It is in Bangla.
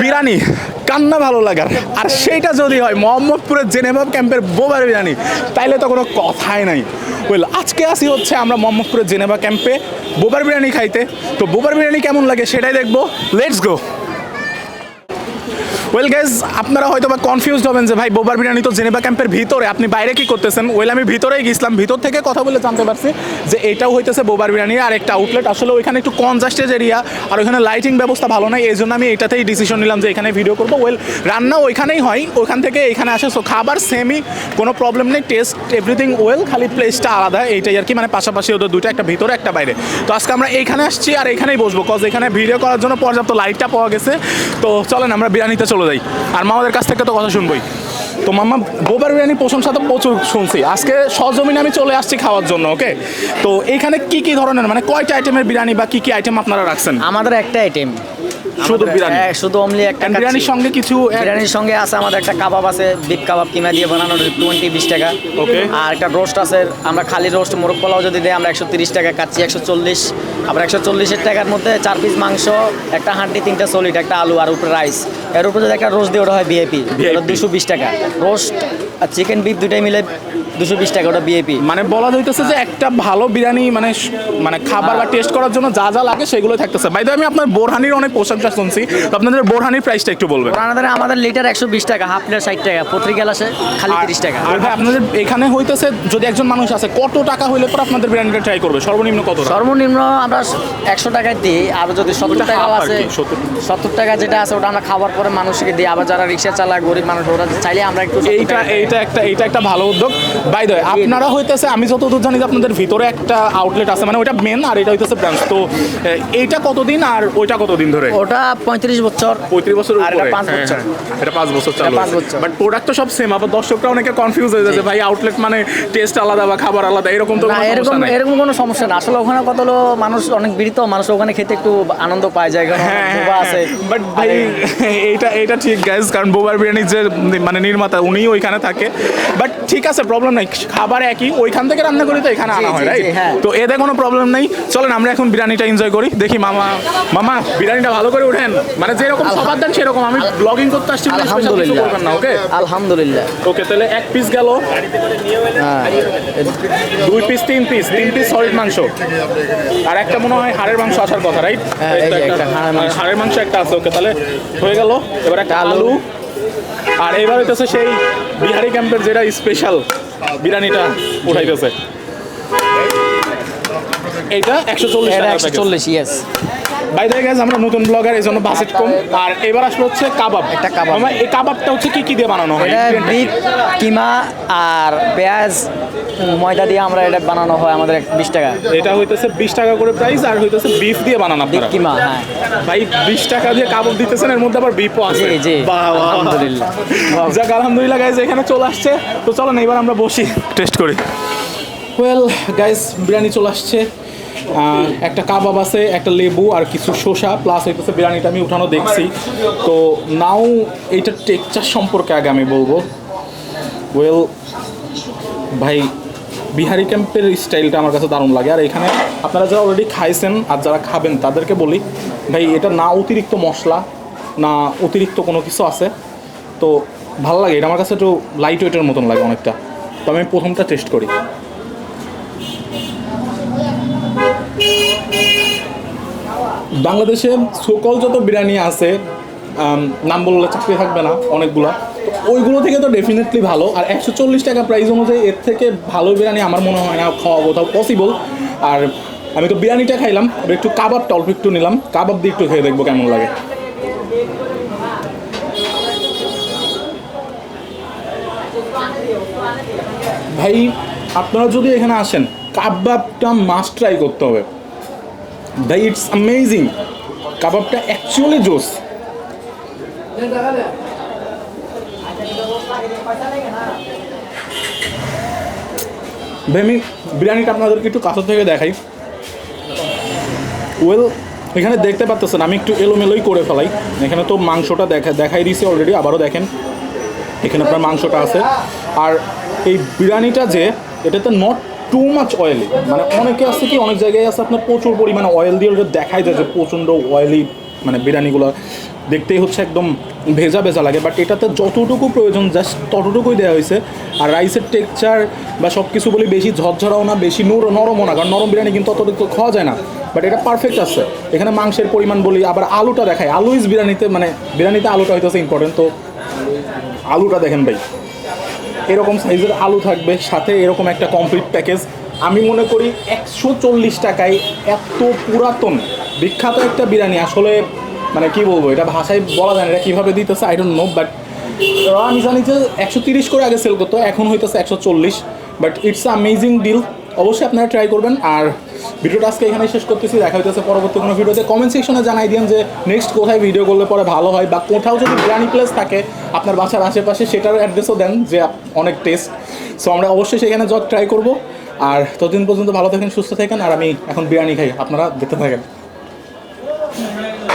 বিরিয়ানি, কান্না ভালো লাগার। আর সেইটা যদি হয়, মোহাম্মদপুরের জেনেভাব ক্যাম্পের বোবার বিরিয়ানি, তাইলে তো কোনো কথাই নাই। ওয়েল আজকে আসি হচ্ছে আমরা মোহাম্মদপুরের জেনেভা ক্যাম্পে বোবার বিরিয়ানি খাইতে। তো বোবার বিরিয়ানি কেমন লাগে সেটাই দেখব। লেটস গো ওয়েল গাইজ আপনারা হয়তো বা কনফিউজড হবেন যে ভাই, বোবার বিরিয়ানি তো জেনেভা ক্যাম্পের ভিতরে, আপনি বাইরে কি করতেছেন? ওয়েল আমি ভিতরেই গেছিলাম, ভিতর থেকে কথা বলে জানতে পারছি যে এটাও হইতেছে বোবার বিরিয়ানি। আর একটা আউটলেট আসলে ওইখানে একটু কনজাস্টেজ এরিয়া আর ওইখানে লাইটিং ব্যবস্থা ভালো নাই এই জন্য আমি এটাতেই ডিসিশন নিলাম যে এখানে ভিডিও করব। ওয়েল রান্না ওইখানেই হয়, ওইখান থেকে এখানে আসে সো খাবার সেমই কোনো প্রবলেম নেই টেস্ট এভরিথিং ওয়েল খালি প্লেসটা আলাদা, এইটাই আর কি মানে পাশাপাশি ওদের দুটো একটা ভিতরে, একটা বাইরে। তো আজকে আমরা এইখানে আসছি আর এখানেই বসবো কজ এখানে ভিডিও করার জন্য পর্যাপ্ত লাইটটা পাওয়া গেছে। তো চলেন আমরা বিরিয়ানিতে চলে যাই। আর মামাদের কাছ থেকে তো কথা শুনবোই। তো মামা বোবার বিরিয়ানি প্রশংসা তো প্রচুর শুনছি। আজকে সজমিনে আমি চলে আসছি খাওয়ার জন্য ওকে? তো এইখানে কি কি ধরনের মানে কয়টা আইটেমের বিরিয়ানি বা কি কি আইটেম আপনারা রাখছেন? আমাদের একটা আইটেম শুধু বিরিয়ানি? শুধু অনলি একটা বিরিয়ানির সঙ্গে কিছু বিরিয়ানির সঙ্গে আছে আমাদের একটা কাবাব আছে বিপ কাবাব কিমা দিয়ে বানানো টোয়েন্টি বিশ টাকা। Okay. আর একটা রোস্ট আছে আমরা খালি রোস্ট মোরগ পোলাও যদি দেয় আমরা একশো তিরিশ টাকা কাচ্ছি একশো চল্লিশ। আবার একশো চল্লিশের টাকার মধ্যে চার পিস মাংস, একটা হাঁটি, তিনটা সলিড, একটা আলু আর উপরে রাইস এর উপরে যদি একটা রোস্ট দিয়ে ওটা হয় বিএপি দুশো বিশ টাকা। রোস্ট আর চিকেন বিফ দুটাই মিলে দুশো বিশ টাকা ওটা বিএপি মানে বলা যাইতেছে যে একটা ভালো বিরিয়ানি মানে মানে খাবার বা টেস্ট করার জন্য যা যা লাগে সেগুলো থাকতেছে। বাইদে আমি আপনার বোরহানির অনেক প্রশংসা শুনছি। তো আপনাদের বোরহানির প্রাইসটা একটু বলবেন। আমাদের আমাদের লিটার একশো বিশ টাকা হাফ লিটার ষাট টাকা পত্রিকা আসে খালি তিরিশ টাকা। আর ভাই আপনাদের এখানে হইতেছে যদি একজন মানুষ আছে কত টাকা হইলে পর আপনাদের বিরিয়ানিটা ট্রাই করবে? সর্বনিম্ন কত সর্বনিম্ন আমরা একশো টাকায় দিই আর যদি সত্তর টাকাও আছে সত্তর টাকা যেটা আছে ওটা আমরা খাবার পরে মানুষকে দিয়ে আবার যারা রিক্সা চালায় গরিব মানুষ ওরা চাইলে আমরা একটু এইটা এইটা একটা এইটা একটা ভালো উদ্যোগ। বাই দ্য আপনারা হইতেছে আমি যতদূর জানি যে আপনাদের ভিতরে একটা আউটলেট আছে মানে ওইটা মেন আর এটা হইতেছে ব্রাঞ্চ তো এইটা কতদিন আর ওইটা কতদিন ধরে? ওটা পঁয়ত্রিশ বছর। পঁয়ত্রিশ বছর আর এটা পাঁচ বছর। এটা পাঁচ বছর চালু পাঁচ বছর। বাট প্রোডাক্ট তো সব সেম আবার দর্শকরা অনেকে কনফিউজ হয়ে যাচ্ছে ভাই আউটলেট মানে টেস্ট আলাদা বা খাবার আলাদা এরকম তো এরকম এরকম কোনো সমস্যা না। আসলে ওখানে কত হলো মানুষ অনেক বিড়িত মানুষ ওখানে খেতে একটু আনন্দ পায় যায় হ্যাঁ আছে। বাট ভাই এইটা এইটা ঠিক গাইজ কারণ বোবার বিরিয়ানির যে মানে নির্মাতা উনিও ওইখানে থাকে। বাট ঠিক আছে প্রবলেম নাই খাবার একই ওইখান থেকে রান্না করি তো এখানে আনা হয় রাইট হ্যাঁ। তো এতে কোনো প্রবলেম নেই। চলেন আমরা এখন বিরিয়ানিটা এনজয় করি দেখি মামা মামা বিরিয়ানিটা ভালো করে উঠেন। মানে যেরকম সবার দেন সেরকম আমি ব্লগিং করতে আসছি আলহামদুলিল্লাহ। না ওকে আলহামদুলিল্লাহ। ওকে তাহলে এক পিস গেল। দুই পিস তিন পিস তিন পিস সলিড মাংস। আর একটা মনে হয় হাড়ের মাংস আসার কথা রাইট হ্যাঁ, মাংস। হাড়ের মাংস একটা আছে ওকে তাহলে হয়ে গেল। এবার একটা আলু। আর এবার হইতেছে সেই বিহারি ক্যাম্পের যেটা স্পেশাল বিরিয়ানিটা উঠাইতেছে। এইটা একশো চল্লিশ এটা টাকা একশো চল্লিশ ইয়েস বাই দ্য গেছে আমরা নতুন ব্লগার এই জন্য বাজেট কম। আর এবার আসলে হচ্ছে কাবাব। একটা কাবাব। আমার এই কাবাবটা হচ্ছে কি কি দিয়ে বানানো হয়? এটা বিফ কিমা আর পেঁয়াজ ময়দা দিয়ে আমরা এটা বানানো হয় আমাদের বিশ টাকা। এটা হইতেছে বিশ টাকা করে প্রাইস আর হইতেছে বিফ দিয়ে বানানো বিফ আপনারা কিমা হ্যাঁ। ভাই বিশ টাকা দিয়ে কাবাব দিতেছেন এর মধ্যে আবার বিপও আছে। জি, জি। বাহ, বাহ। আলহামদুলিল্লাহ। যাক আলহামদুলিল্লাহ গাইজ এখানে চলে আসছে। তো চলো না এবার আমরা বসি। টেস্ট করি। ওয়েল গাইজ বিরিয়ানি চলে আসছে। একটা কাবাব আছে একটা লেবু আর কিছু শসা প্লাস হইতেছে বিরিয়ানিটা আমি উঠানো দেখছি। তো নাও এইটার টেকচার সম্পর্কে আগে আমি বলব। ওয়েল ভাই বিহারি ক্যাম্পের স্টাইলটা আমার কাছে দারুণ লাগে। আর এখানে আপনারা যারা অলরেডি খাইছেন আর যারা খাবেন, তাদেরকে বলি, ভাই, এটা না অতিরিক্ত মশলা, না অতিরিক্ত কোনো কিছু আছে। তো ভালো লাগে, এটা আমার কাছে একটু লাইট ওয়েটের মতন লাগে অনেকটা। তো আমি প্রথমটা টেস্ট করি। বাংলাদেশে সকল যত বিরিয়ানি আছে নাম বললে চাকরি থাকবে না অনেকগুলা। তো ওইগুলো থেকে তো ডেফিনেটলি ভালো। আর একশো চল্লিশ টাকা প্রাইস অনুযায়ী এর থেকে ভালো বিরিয়ানি আমার মনে হয় না খাওয়া কোথাও পসিবল আর আমি তো বিরিয়ানিটা খাইলাম একটু কাবাবটা অল্প একটু নিলাম। কাবাব দিয়ে একটু খেয়ে দেখব কেমন লাগে। ভাই, আপনারা যদি এখানে আসেন, কাবাবটা মাস্ট ট্রাই করতে হবে। ভাই ইটস অ্যামেজিং কাবাবটা অ্যাকচুয়ালি জোস আমি বিরিয়ানিটা আপনাদেরকে একটু কাছে থেকে দেখাই। ওয়েল এখানে দেখতে পাচ্ছেন আমি একটু এলোমেলোই করে ফেলাই। এখানে তো মাংসটা দেখা দেখাই দিয়েছি অলরেডি আবারও দেখেন। এখানে আপনার মাংসটা আছে। আর এই বিরিয়ানিটা যে, এটাতে নট টু মাচ অয়েলি মানে অনেকে আছে কি, অনেক জায়গায় আছে আপনার প্রচুর পরিমাণে অয়েল দিয়ে ওটা দেখাই যায় যে প্রচণ্ড অয়েলি মানে বিরিয়ানিগুলো। দেখতেই হচ্ছে একদম ভেজা ভেজা লাগে বাট এটাতে যতটুকু প্রয়োজন জাস্ট ততটুকুই দেওয়া হয়েছে। আর রাইসের টেক্সচার বা সব কিছু বলি বেশি ঝরঝরাও না, বেশি নুর, নরমও না, কারণ নরম বিরিয়ানি কিন্তু অতটুকু খাওয়া যায় না। বাট এটা পারফেক্ট আছে। এখানে মাংসের পরিমাণ বলি, আবার আলুটা দেখায় আলু ইজ বিরিয়ানিতে মানে বিরিয়ানিতে আলুটা হইতেছে ইম্পর্টেন্ট তো আলুটা দেখেন ভাই। এরকম সাইজের আলু থাকবে, সাথে এরকম একটা কমপ্লিট প্যাকেজ আমি মনে করি একশো চল্লিশ টাকায় এত পুরাতন, বিখ্যাত একটা বিরিয়ানি। আসলে মানে কি বলব, এটা ভাষায় বলা যায় না, এটা কীভাবে দিতেছে আই ডোন্ট নো বাট জানি যে একশো তিরিশ করে আগে সেল করতো, এখন হইতেছে একশো চল্লিশ বাট ইটস অ্যামেজিং ডিল অবশ্যই আপনারা ট্রাই করবেন, আর ভিডিওটা আজকে এখানে শেষ করতেছি, দেখা হইতেছে পরবর্তী কোনো ভিডিওতে কমেন্ট সেকশনে জানাই দিন যে নেক্সট কোথায় ভিডিও করলে পরে ভালো হয়, বা কোথাও যদি বিরিয়ানি প্লেস থাকে, আপনার বাসার আশেপাশে, সেটার অ্যাড্রেসও দেন যে অনেক টেস্ট সো আমরা অবশ্যই সেখানে জব ট্রাই করব, আর ততদিন পর্যন্ত ভালো থাকেন, সুস্থ থাকেন, আর আমি এখন বিরিয়ানি খাই, আপনারা দেখতে থাকেন।